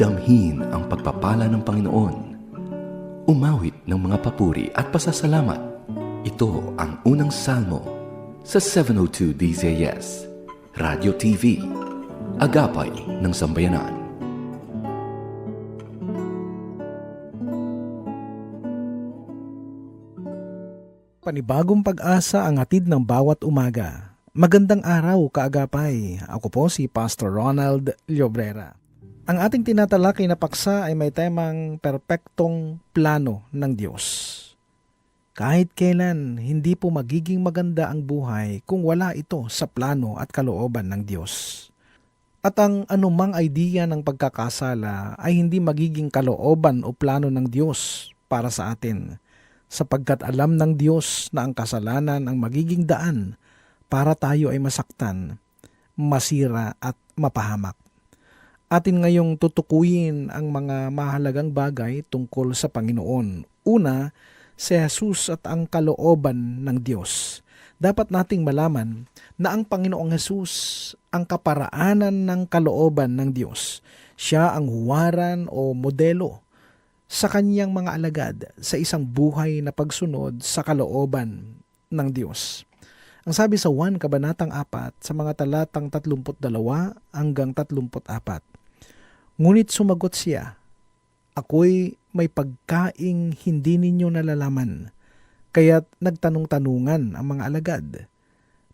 Damhin ang pagpapala ng Panginoon. Umawit ng mga papuri at pasasalamat. Ito ang unang salmo sa 702 DZS, Radio TV, Agapay ng Sambayanan. Panibagong pag-asa ang hatid ng bawat umaga. Magandang araw, kaagapay. Ako po si Pastor Ronald Llobrera. Ang ating tinatalakay na paksa ay may temang perpektong plano ng Diyos. Kahit kailan, hindi po magiging maganda ang buhay kung wala ito sa plano at kalooban ng Diyos. At ang anumang idea ng pagkakasala ay hindi magiging kalooban o plano ng Diyos para sa atin sapagkat alam ng Diyos na ang kasalanan ang magiging daan para tayo ay masaktan, masira at mapahamak. Atin ngayong tutukuyin ang mga mahalagang bagay tungkol sa Panginoon. Una, si Jesus at ang kalooban ng Diyos. Dapat nating malaman na ang Panginoong Jesus ang kaparaanan ng kalooban ng Diyos. Siya ang huwaran o modelo sa kanyang mga alagad sa isang buhay na pagsunod sa kalooban ng Diyos. Ang sabi sa 1 Kabanatang 4 sa mga talatang 32 hanggang 34. Ngunit sumagot siya, Ako'y may pagkaing hindi ninyo nalalaman, kaya't nagtanong-tanungan ang mga alagad.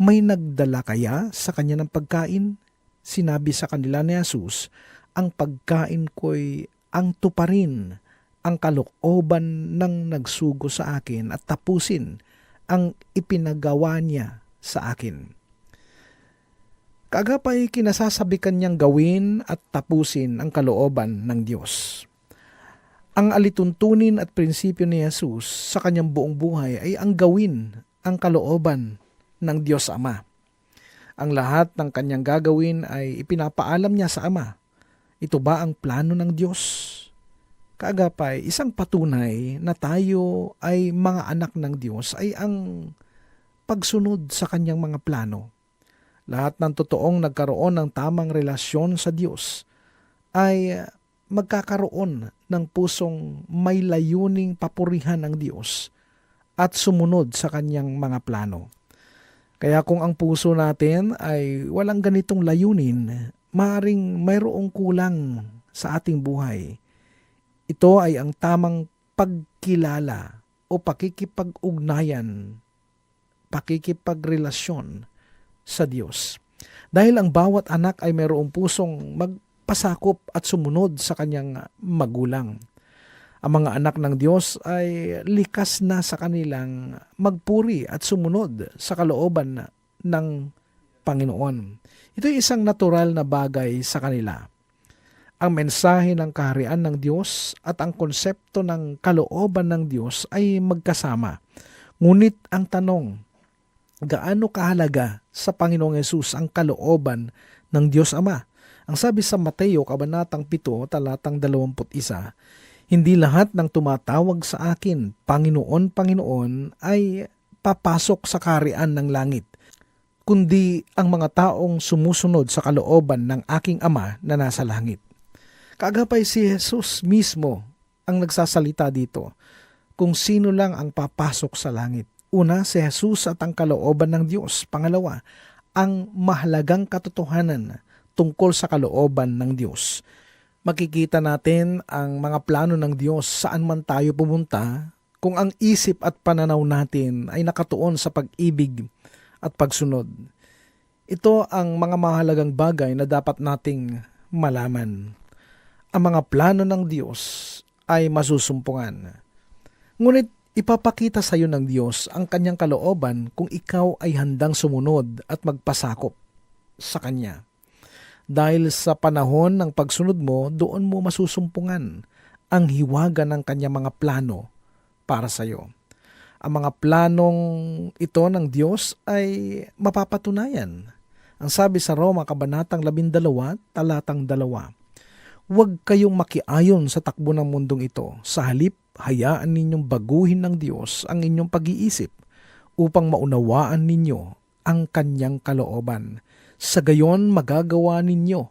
May nagdala kaya sa kanya ng pagkain? Sinabi sa kanila ni Jesus, Ang pagkain ko'y ang tuparin ang kalooban ng nagsugo sa akin at tapusin ang ipinagawa niya sa akin. Kagapay kinasasabikan niyang gawin at tapusin ang kalooban ng Diyos. Ang alituntunin at prinsipyo ni Jesus sa kanyang buong buhay ay ang gawin ang kalooban ng Diyos Ama. Ang lahat ng kanyang gagawin ay ipinapaalam niya sa Ama. Ito ba ang plano ng Diyos? Kaagapay, isang patunay na tayo ay mga anak ng Diyos ay ang pagsunod sa kanyang mga plano. Lahat ng totoong nagkaroon ng tamang relasyon sa Diyos ay magkakaroon ng pusong may layuning papurihan ng Diyos at sumunod sa kanyang mga plano. Kaya kung ang puso natin ay walang ganitong layunin, maaring mayroong kulang sa ating buhay ito ay ang tamang pagkilala o pakikipag-ugnayan, pakikipagrelasyon sa Diyos. Dahil ang bawat anak ay mayroong pusong magpasakop at sumunod sa kanyang magulang. Ang mga anak ng Diyos ay likas na sa kanilang magpuri at sumunod sa kalooban ng Panginoon. Ito ay isang natural na bagay sa kanila ang mensahe ng kaharian ng Diyos at ang konsepto ng kalooban ng Diyos ay magkasama. Ngunit ang tanong, gaano kahalaga sa Panginoong Yesus ang kalooban ng Diyos Ama? Ang sabi sa Mateo, Kabanatang 7, talatang 21, hindi lahat ng tumatawag sa akin, Panginoon, Panginoon, ay papasok sa kaharian ng langit kundi ang mga taong sumusunod sa kalooban ng aking Ama na nasa langit. Kagapay si Jesus mismo ang nagsasalita dito kung sino lang ang papasok sa langit. Una, si Jesus at ang kalooban ng Diyos. Pangalawa, ang mahalagang katotohanan tungkol sa kalooban ng Diyos. Makikita natin ang mga plano ng Diyos saan man tayo pumunta kung ang isip at pananaw natin ay nakatuon sa pag-ibig at pagsunod. Ito ang mga mahalagang bagay na dapat nating malaman ang mga plano ng Diyos ay masusumpungan. Ngunit ipapakita sa iyo ng Diyos ang kanyang kalooban kung ikaw ay handang sumunod at magpasakop sa Kanya. Dahil sa panahon ng pagsunod mo, doon mo masusumpungan ang hiwaga ng kanyang mga plano para sa iyo. Ang mga planong ito ng Diyos ay mapapatunayan. Ang sabi sa Roma, Kabanatang 12, talatang 2, Huwag kayong makiayon sa takbo ng mundong ito. Sa halip, hayaan ninyong baguhin ng Diyos ang inyong pag-iisip upang maunawaan ninyo ang kanyang kalooban. Sa gayon magagawa ninyo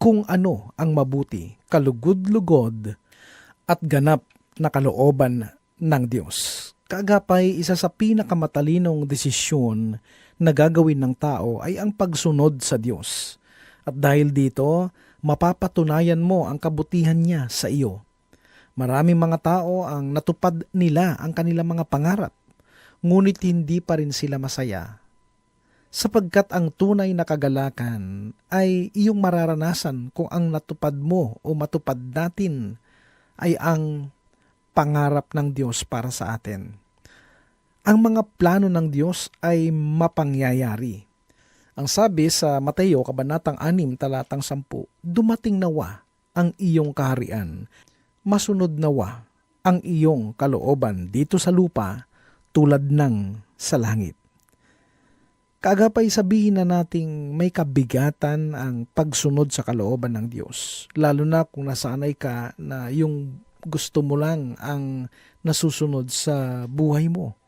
kung ano ang mabuti, kalugod-lugod at ganap na kalooban ng Diyos. Kaagapay, isa sa pinakamatalinong desisyon na gagawin ng tao ay ang pagsunod sa Diyos. At dahil dito, mapapatunayan mo ang kabutihan niya sa iyo. Maraming mga tao ang natupad nila ang kanilang mga pangarap, ngunit hindi pa rin sila masaya. Sapagkat ang tunay na kagalakan ay iyong mararanasan kung ang natupad mo o matupad natin ay ang pangarap ng Diyos para sa atin. Ang mga plano ng Diyos ay mapangyayari. Ang sabi sa Mateo, Kabanatang 6, Talatang 10, Dumating nawa ang iyong kaharian, masunod nawa ang iyong kalooban dito sa lupa tulad ng sa langit. Kaagapay sabihin na nating may kabigatan ang pagsunod sa kalooban ng Diyos. Lalo na kung nasanay ka na yung gusto mo lang ang nasusunod sa buhay mo.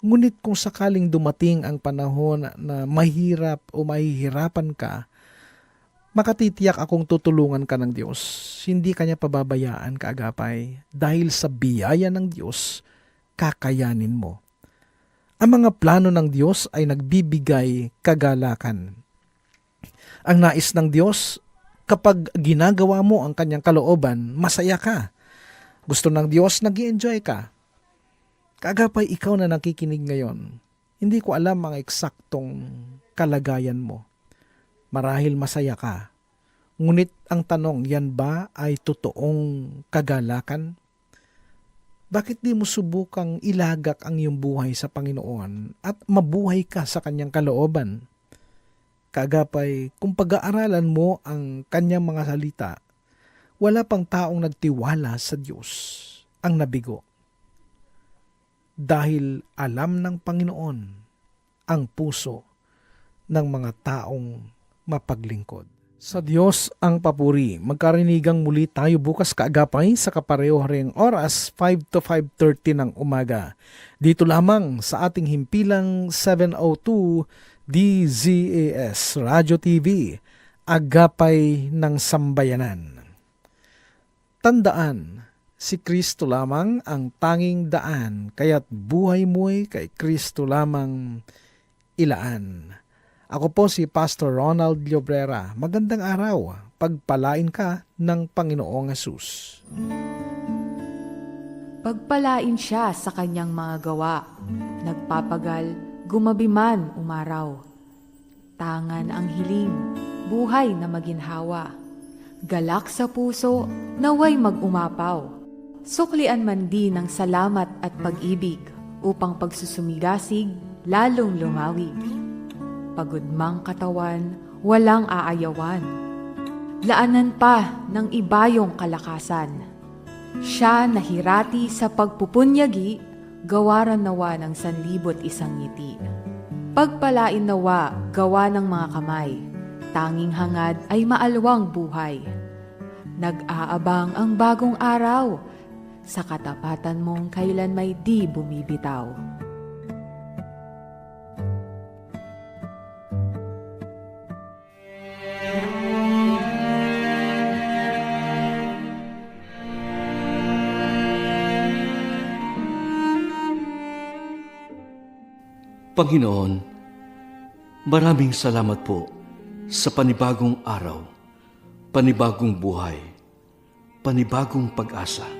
Ngunit kung sakaling dumating ang panahon na mahirap o mahihirapan ka, makatitiyak akong tutulungan ka ng Diyos. Hindi kanya pababayaan kaagapay dahil sa biyaya ng Diyos, kakayanin mo. Ang mga plano ng Diyos ay nagbibigay kagalakan. Ang nais ng Diyos, kapag ginagawa mo ang kanyang kalooban, masaya ka. Gusto ng Diyos, nag enjoy ka. Kagapay ikaw na nakikinig ngayon, hindi ko alam ang eksaktong kalagayan mo. Marahil masaya ka. Ngunit ang tanong, yan ba ay totoong kagalakan? Bakit di mo subukang ilagak ang iyong buhay sa Panginoon at mabuhay ka sa kanyang kalooban? Kagapay, kung pag-aaralan mo ang kanyang mga salita, wala pang taong nagtiwala sa Diyos ang nabigo. Dahil alam ng Panginoon ang puso ng mga taong mapaglingkod. Sa Diyos ang papuri. Magkarinigang muli tayo bukas kaagapay sa kapareho ring oras 5 to 5.30 ng umaga. Dito lamang sa ating himpilang 702 DZAS Radio TV, Agapay ng Sambayanan. Tandaan, si Kristo lamang ang tanging daan, kaya't buhay mo'y kay Kristo lamang ilaan. Ako po si Pastor Ronald Llobrera. Magandang araw. Pagpalain ka ng Panginoong Yesus. Pagpalain siya sa kanyang mga gawa. Nagpapagal, gumabi man umaraw. Tangan ang hiling, buhay na maginhawa. Galak sa puso, naway mag-umapaw. Suklian man din ng salamat at pag-ibig upang pagsusumigasig lalong lumawig. Pagod mang katawan, walang aayawan. Laanan pa ng ibayong kalakasan. Siya nahirati sa pagpupunyagi, gawaran nawa ng sanlibot isang ngiti. Pagpalain nawa, gawa ng mga kamay, tanging hangad ay maalwang buhay. Nag-aabang ang bagong araw, sa katapatan mong kailan may di bumibitaw. Panginoon, maraming salamat po sa panibagong araw, panibagong buhay, panibagong pag-asa.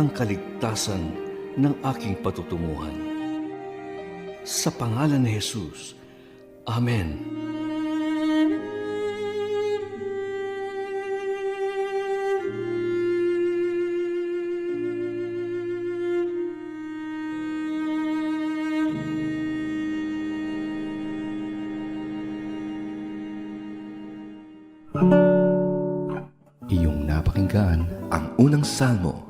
ang kaligtasan ng aking patutunguhan. Sa pangalan ni Jesus, Amen. Iyong napakinggan ang unang salmo